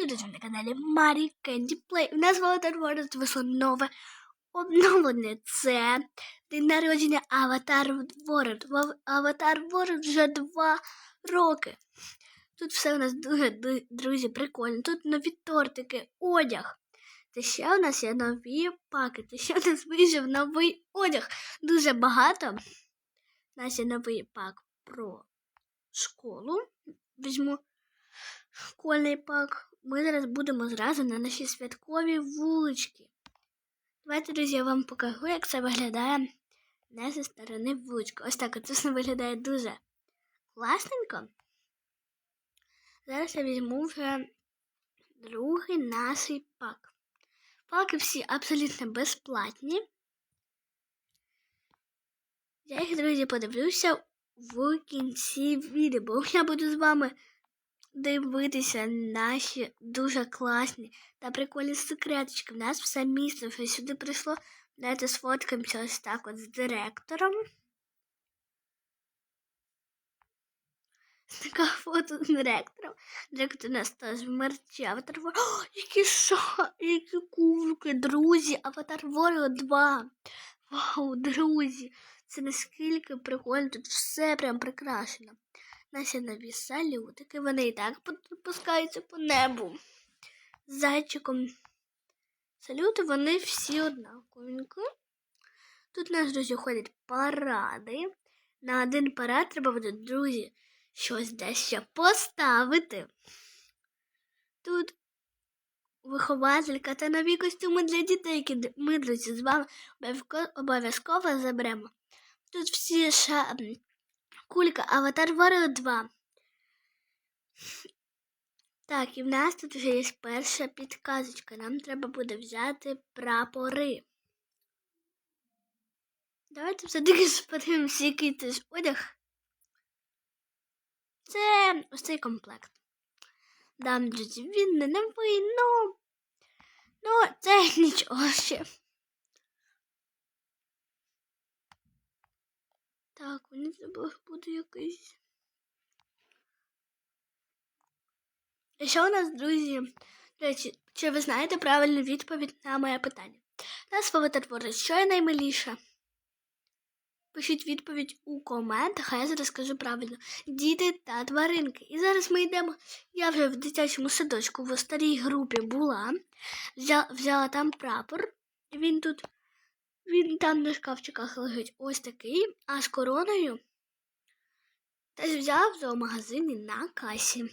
Привіт, на каналі Марі Кенді Плей. У нас Володар Ворд вийшло нове обновлення. Це день народження Аватар Ворд. Аватар Ворд вже два роки. Тут все у нас дуже, друзі, прикольно. Тут нові тортики, одяг. Та ще у нас є нові пакети. Ще у нас вийшов новий одяг. Дуже багато. У нас є новий пак про школу. Візьму школьний пак. Ми зараз будемо зразу на наші святкові вулички. Давайте, друзі, я вам покажу, як це виглядає не зі сторони вулички. Ось так це все виглядає дуже класненько. Зараз я візьму вже другий наш пак. Паки всі абсолютно безплатні. Я їх, друзі, подивлюся в кінці відео, бо я буду з вами дивитися наші дуже класні та прикольні секреточки. У нас все місто вже сюди прийшло. Давайте сфоткаємося ось так от з директором. Така фото з директором. Директор у нас теж мерчі. Аватар О, які ша, які курки, друзі, Аватар Вору 2. Вау, друзі! Це наскільки прикольно, тут все прям прикрашено. Наші нові салютики, вони і так пускаються по небу. З зайчиком. Салюти, вони всі однаковенькі. Тут у нас, друзі, ходять паради. На один парад треба буде, друзі, щось дещо поставити. Тут вихователька та нові костюми для дітей, які ми, друзі, з вами обов'язково заберемо. Тут всі ша... Кулька, Аватар Вору 2. Так, і в нас тут вже є перша підказочка. Нам треба буде взяти прапори. Давайте все-таки подивимося, який це ж одяг. Це ось цей комплект. Дам, друзі, він не новий, ну, ну, це нічого ще. Так, мені треба буде якийсь. І що у нас, друзі? До речі, чи ви знаєте правильну відповідь на моє питання? Нас творить, що є наймиліше? Пишіть відповідь у коментах, а я зараз скажу правильно. Діти та тваринки. І зараз ми йдемо. Я вже в дитячому садочку в старій групі була, взяла, взяла там прапор, він тут він там на шкафчиках лежить ось такий, а з короною теж взяв в зоомагазині на касі.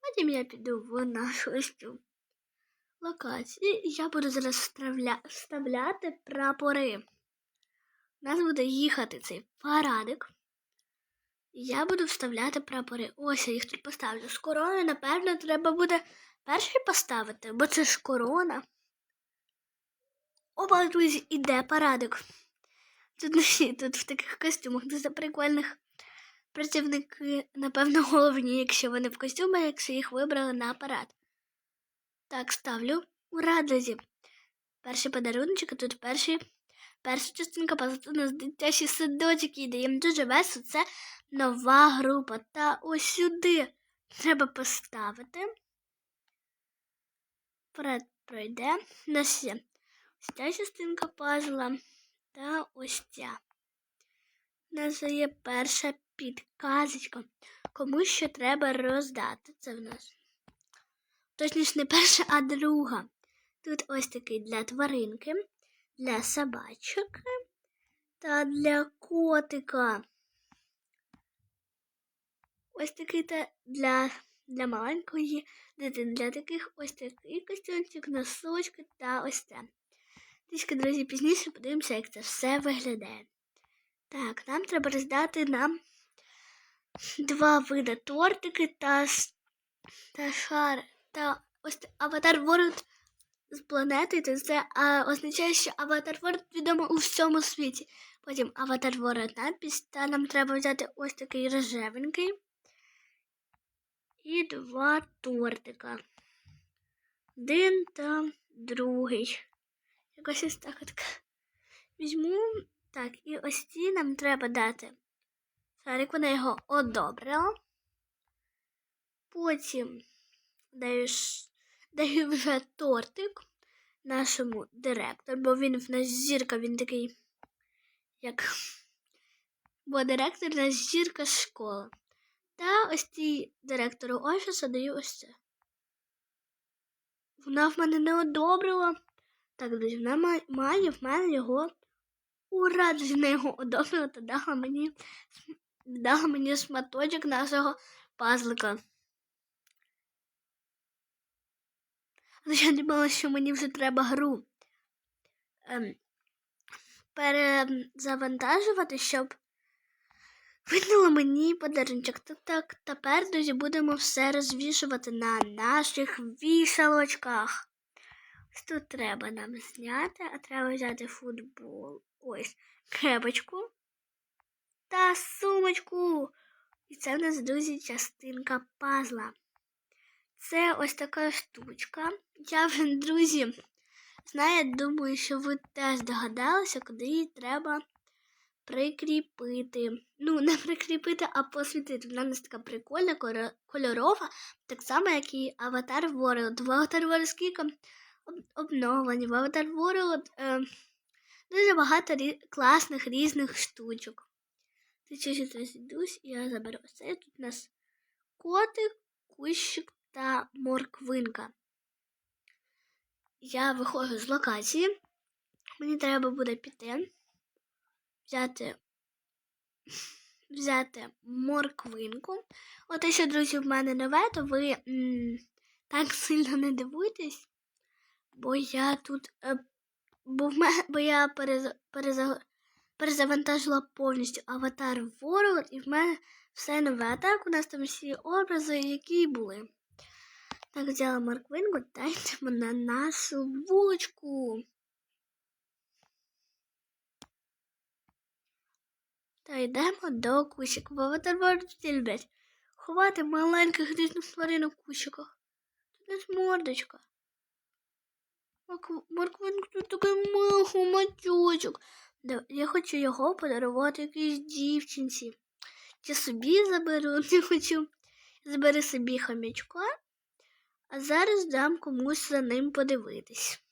Потім я піду в нашу локацію я буду зараз вставля... вставляти прапори. У нас буде їхати цей парадик. Я буду вставляти прапори. Ось я їх тут поставлю. З короною, напевно, треба буде перший поставити, бо це ж корона. Опа, друзі, іде парадик. Тут тут в таких костюмах дуже прикольних працівники, напевно, головні, якщо вони в костюмах, якщо їх вибрали на парад. Так, ставлю. Ура, друзі! Перший подаруночок, тут перший, перша частинка позаду у нас дитячі садочки йде. Їм дуже весело. Це нова група. Та ось сюди треба поставити. Вперед пройде. На все. Ось ця частинка пазла та ось ця. У нас є перша підказочка. Кому що треба роздати. Це в нас. Точніше, не перша, а друга. Тут ось такий для тваринки, для собачок та для котика. Ось такий та для для маленької дитини. Для таких ось такий костюмчик, носочки та ось це. Трішки, друзі, пізніше подивимося, як це все виглядає. Так, нам треба роздати нам два види тортики та та шар та ось аватар World з планети. То це а, означає, що аватар World відомо у всьому світі. Потім аватар World надпись, та нам треба взяти ось такий рожевенький. І два тортика. Один та другий. Якось ось так от візьму. Так, і ось ці нам треба дати. Шарик вона його одобрила. Потім даю, даю вже тортик нашому директору, бо він в нас зірка, він такий, як. Бо директор у нас зірка з школи. Та ось цій директору офісу даю ось це. Вона в мене не одобрила. Так, друзі, вона ма- має в мене його ура, друзі, вона його одобрила та дала мені, дала мені шматочок нашого пазлика. Але я думала, що мені вже треба гру ем, перезавантажувати, щоб видало мені подарунчик. Так, так, тепер, друзі, будемо все розвішувати на наших вішалочках. Тут треба нам зняти, а треба взяти футбол. Ось крепочку та сумочку. І це в нас, друзі, частинка пазла. Це ось така штучка. Я вже, друзі, знаю, думаю, що ви теж догадалися, куди її треба прикріпити. Ну, не прикріпити, а посвітити. Вона у нас така прикольна, кольорова, так само, як і Аватар World. В Аватар World скільки обновлень, в Аватар World е, дуже багато рі- класних різних штучок. Ти щось ідусь, і я заберу це. Тут у нас котик, кущик та морквинка. Я виходжу з локації. Мені треба буде піти, взяти, взяти морквинку. От якщо, друзі, в мене нове, то ви м, так сильно не дивуйтесь, бо я тут. Е, бо, в мене, бо я перез, переза, перезавантажила повністю аватар World, і в мене все нове. А так у нас там всі образи, які були. Так, взяла морквинку та йдемо на нашу вуличку. Та йдемо до кущика. Бо Waterworld всі люблять ховати маленьких різних тваринок в кущиках. Тут у мордочка. Морк- Морквинка тут такий маху матючок. Я хочу його подарувати якійсь дівчинці. Чи собі заберу, не хочу. Забери собі хомячка. А зараз дам комусь за ним подивитись.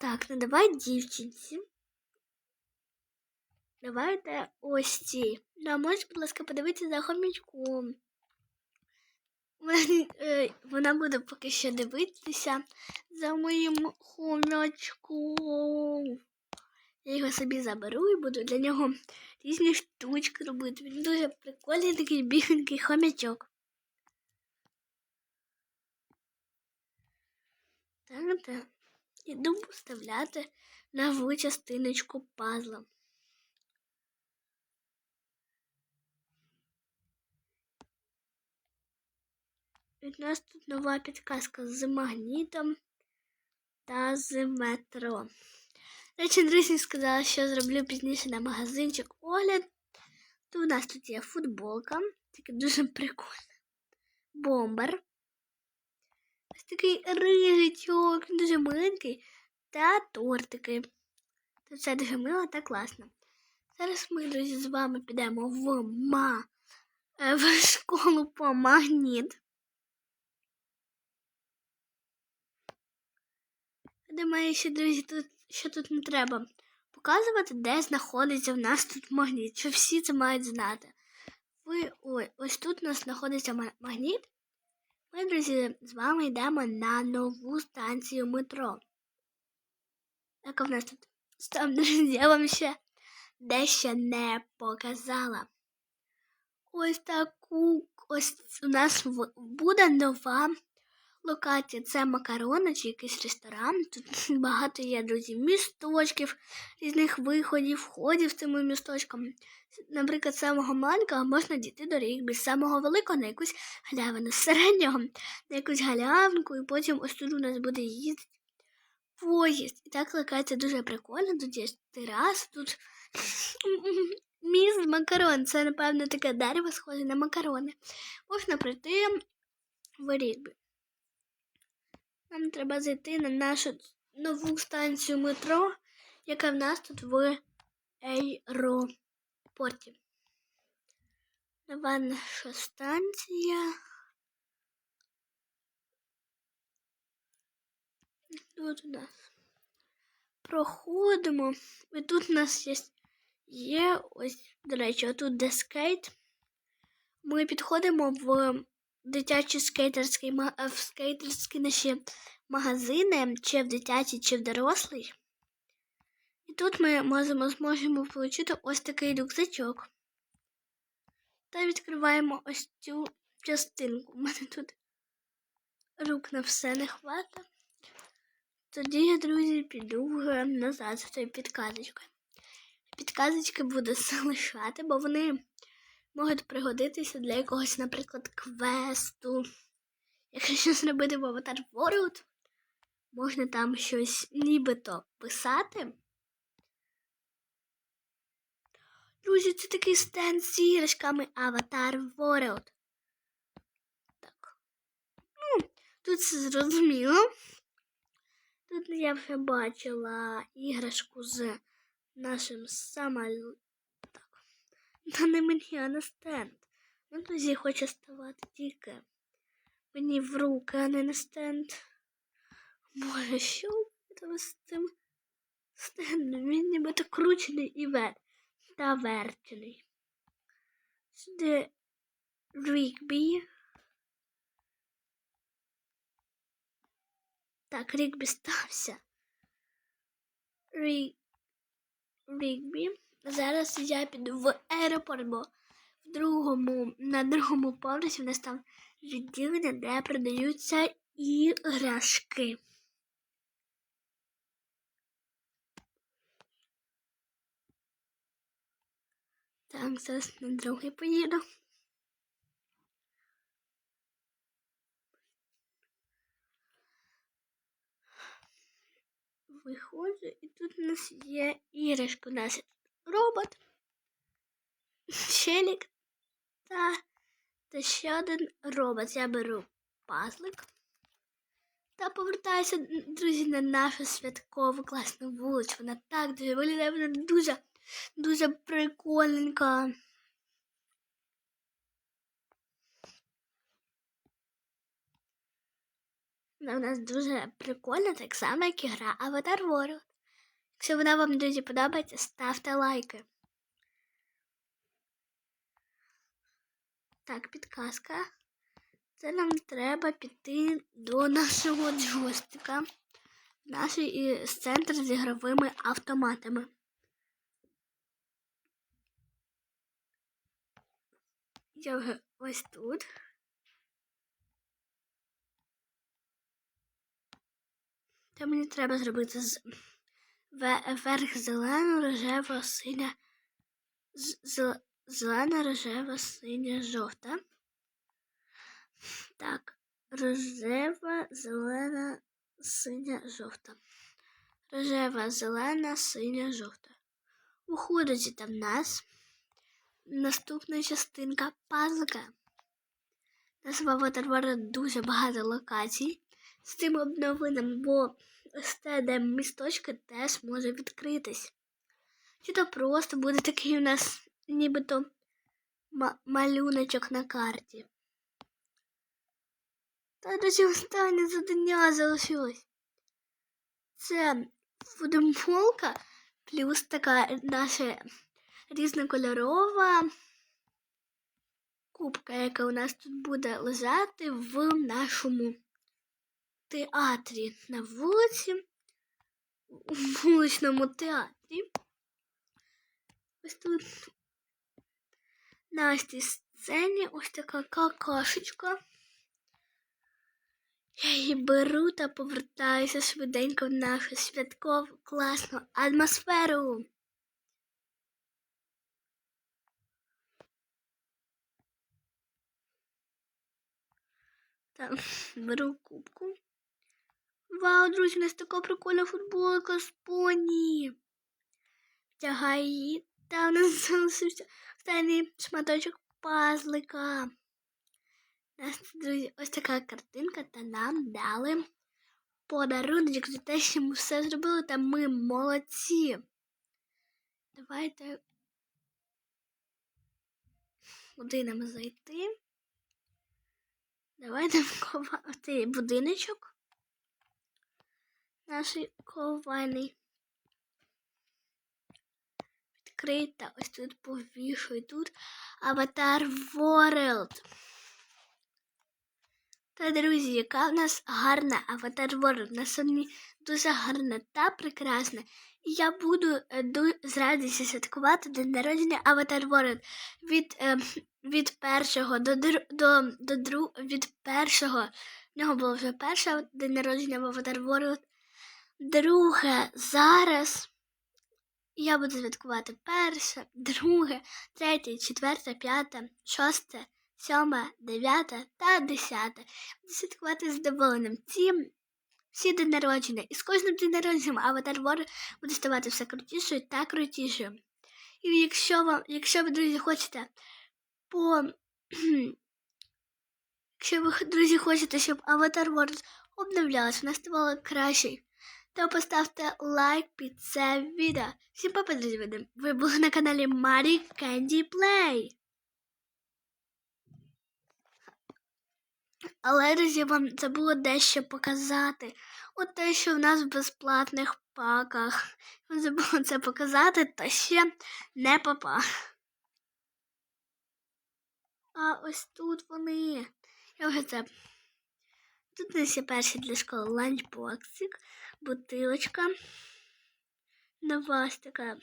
Так, ну давай дівчинці. Давайте ось ці. Ну, а можеш, будь ласка, подивитися за хомячком. Вона, е, буде поки що дивитися за моїм хомячком. Я його собі заберу і буду для нього різні штучки робити. Він дуже прикольний такий бігенький хомячок. Так, так. Іду поставляти нову частиночку пазла. У нас тут нова підказка з магнітом та з метро. Речі, друзі сказала, що зроблю пізніше на магазинчик огляд. То у нас тут є футболка, таке дуже прикольна. Бомбер. Ось такий рижичок, дуже миленький. Та тортики. Це дуже мило та класно. Зараз ми, друзі, з вами підемо в ма е, в школу по магніт. Думаю, що, друзі, тут, що тут не треба показувати, де знаходиться в нас тут магніт, що всі це мають знати. Ви, ой, ось тут у нас знаходиться магніт. Ми, друзі, з вами йдемо на нову станцію метро. Яка в нас тут? Стоп, друзі, я вам ще дещо не показала. Ось таку, ось у нас буде нова локація. Це макарони чи якийсь ресторан. Тут багато є, друзі, місточків, різних виходів, входів цими місточками. Наприклад, з самого маленького можна дійти до рігбі, з самого великого на якусь галявину, з середнього на якусь галявинку, і потім ось тут у нас буде їздити поїзд. І так локація дуже прикольна. Тут є терас, тут міст макарон. Це, напевно, таке дерево схоже на макарони. Можна прийти в рігбі. Нам треба зайти на нашу нову станцію метро, яка в нас тут в аеропорті. Нова наша станція. Тут у нас. Проходимо. І тут у нас є є ось, до речі, отут де скейт. Ми підходимо в дитячі скейтерські, е, в скейтерські наші магазини, чи в дитячий, чи в дорослий. І тут ми можемо зможемо отримати ось такий рюкзачок. Та відкриваємо ось цю частинку. У мене тут рук на все не хватить. Тоді я, друзі, піду назад з цією підказочкою. Підказочки буду залишати, бо вони можуть пригодитися для якогось, наприклад, квесту. Якщо щось робити в Avatar World, можна там щось нібито писати. Друзі, це такий стенд з іграшками Avatar World. Так. Ну, тут все зрозуміло. Тут я вже бачила іграшку з нашим самолітом. Та не мені, а на стенд. Ну, друзі, хоче ставати тільки мені в руки, а не на стенд. Боже, що там з цим стендом? Він нібито кручений і вер та верчений. Сюди Рігбі. Так, Рігбі стався. Рі... Рігбі. Зараз я піду в аеропорт, бо в другому, на другому поверсі в нас там відділення, де продаються іграшки. Так, зараз на другий поїду. Виходжу, і тут у нас є іграшка. У нас робот, челік та, та ще один робот. Я беру пазлик та повертаюся, друзі, на нашу святкову класну вулицю. Вона так дуже виглядає, вона дуже, дуже прикольненька. Вона у нас дуже прикольна, так само, як і гра Avatar World. Якщо вона вам, друзі, подобається, ставте лайки. Так, підказка. Це нам треба піти до нашого джойстика. Наш центр з ігровими автоматами. Я вже ось тут. Та мені треба зробити з верх зелено, рожева, синя, зелена, рожева, синя, жовта. Так, рожева, зелена, синя, жовта. Рожева, зелена, синя, жовта. Уходить там в нас наступна частинка пазлика. Нас в Avatar дуже багато локацій з цим обновленням, бо ось те, де місточки теж може відкритись. Чи то просто буде такий у нас нібито ма- малюночок на карті. Та друзі, останнє завдання залишилось. Це футболка плюс така наша різнокольорова кубка, яка у нас тут буде лежати в нашому театрі на вулиці, у вуличному театрі. Ось тут на цій сцені ось така какашечка. Я її беру та повертаюся швиденько в нашу святкову класну атмосферу. Так, беру кубку. Вау, друзі, у нас така прикольна футболка з поні. Втягаю її. Та у нас залишився останній шматочок пазлика. Нас, друзі, ось така картинка, та нам дали подарунок за те, що ми все зробили, та ми молодці. Давайте куди нам зайти. Давайте в будиночок. Наш кований. Відкрита, ось тут повішую, тут Аватар World. Та, друзі, яка в нас гарна Аватар World. Нас сьогодні дуже гарна та прекрасна. І я буду е, з радістю святкувати день народження Аватар World від, е, від першого до, до, до дру, від першого. В нього було вже перше день народження в Аватар World. Друге зараз. Я буду святкувати перше, друге, третє, четверте, п'яте, шосте, сьоме, дев'яте та десяте. Буду святкувати з задоволенням. Ці всі день народження. І з кожним день народження Аватар World буде ставати все крутішою та крутішою. І якщо вам, якщо ви, друзі, хочете по. Якщо ви, друзі, хочете, щоб Аватар World обновлялась, вона ставала кращою, то поставте лайк під це відео. Всім папа, друзі, ви- були на каналі Марі Кенді Плей. Але, друзі, вам забула дещо показати. От те, що в нас в безплатних паках. Я забула це показати, та ще не папа. А ось тут вони. Я вже це. Тут у нас є перший для школи ланчбоксик, бутилочка. Нова ось така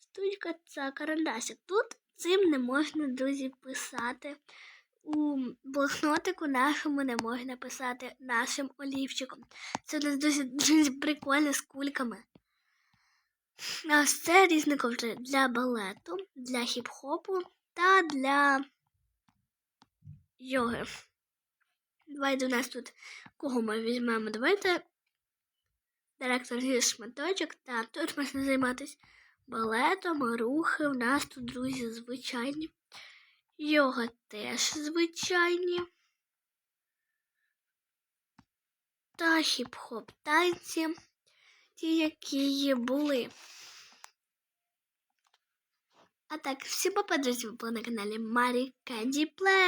штучка це карандасик. Тут цим не можна, друзі, писати. У блокнотику нашому не можна писати нашим олівчиком. Це у нас дуже, дуже прикольно з кульками. А ось це різні ковдри для балету, для хіп-хопу та для йоги. Давайте у нас тут кого ми візьмемо. Давайте директор зі шматочок. Так, тут можна займатися балетом, рухи. У нас тут, друзі, звичайні. Йога теж звичайні. Та хіп-хоп танці, ті, які були. А так, всі попередження були на каналі Марі Кенді Плей.